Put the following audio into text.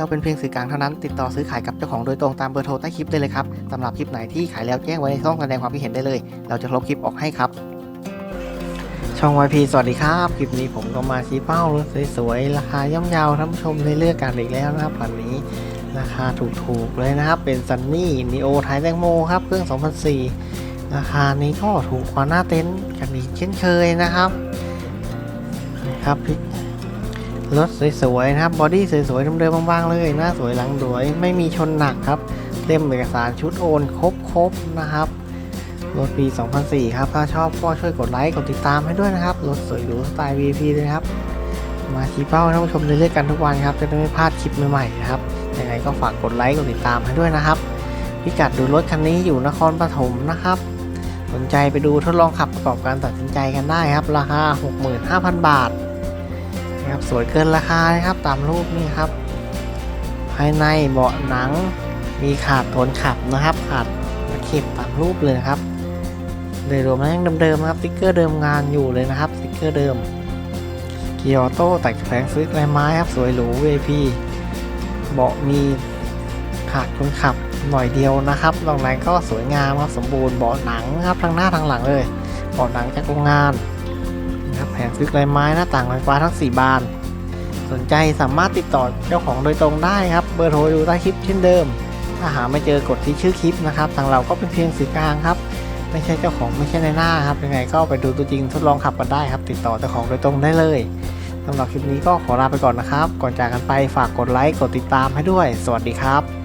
เราเป็นเพียงสื่อกลางเท่านั้น ติดต่อซื้อขายกับเจ้าของโดยตรงตามเบอร์โทรใต้คลิปได้เลยครับสำหรับคลิปไหนที่ขายแล้วแจ้งไว้ในช่องแสดงความคิดเห็นได้เลย เราจะลบคลิปออกให้ครับ ช่อง YP สวัสดีครับ คลิปนี้ผมก็มาชี้เป้ารถสวยๆราคาย่อมเยาวท่านผู้ชมได้เลือกกันอีกแล้วนะครับวันนี้ราคาถูกๆเลยนะครับ เป็นซันนี่นีโอไทยแตงโมครับเครื่อง2004ราคานี้ก็ถูกกว่าหน้าเต็นท์กันอีกเช่นเคยนะครับครับพี่ รถสวยๆนะครับบอดี้สวยๆเดิมๆบางๆเลยหน้าสวยหลังสวยไม่มีชนหนักครับเล่มเอกสารชุดโอนครบๆนะครับรถปี 2004 ครับ ถ้าชอบก็ช่วยกดไลค์ กดติดตามให้ด้วยนะครับ รถสวยหรูสไตล์ VP เลยครับ มาชี้เป้าท่านผู้ชมเลือกกันทุกวันครับ จะได้ไม่พลาดคลิปใหม่ๆนะครับ ยังไงก็ฝากกดไลค์ กดติดตามให้ด้วยนะครับ พิกัดดูรถคันนี้อยู่นครปฐมนะครับ สนใจไปดูทดลองขับประกอบการตัดสินใจกันได้ครับ ราคา 65,000 บาท นะครับสวยเกินราคานะครับตามรูปนี่ครับ ภายในเบาะหนังมีขาดทนขับนะครับ ขาดตะเข็บตามรูปเลยนะครับโดยรวมแล้วยังเดิมๆนะครับสติ๊กเกอร์เดิมงานอยู่เลยนะครับสติ๊กเกอร์เดิมเกียร์ออโต้แต่งแผงซื้อลายไม้ครับสวยหรู VIP เบาะมีขาดคนขับหน่อยเดียวนะครับตรงนั้นก็สวยงามครับสมบูรณ์เบาะหนังครับทั้งหน้าทั้งหลังเลยเบาะหนังจากโรงงาน งซื้อลายไม้หน้าต่างไฟฟ้าทั้ง 4 บาน สนใจสามารถติดต่อเจ้าของโดยตรงได้ครับ เบอร์โทรอยู่ใต้คลิปเช่นเดิม ถ้าหาไม่เจอกดที่ชื่อคลิปนะครับ ทางเราก็เป็นเพียงสื่อกลางครับ ไม่ใช่เจ้าของไม่ใช่ในหน้าครับ ยังไงก็ไปดูตัวจริงทดลองขับกันได้ครับ ติดต่อเจ้าของโดยตรงได้เลยสำหรับคลิปนี้ก็ขอลาไปก่อนนะครับ ก่อนจากกันไปฝากกดไลค์ กดติดตามให้ด้วย สวัสดีครับ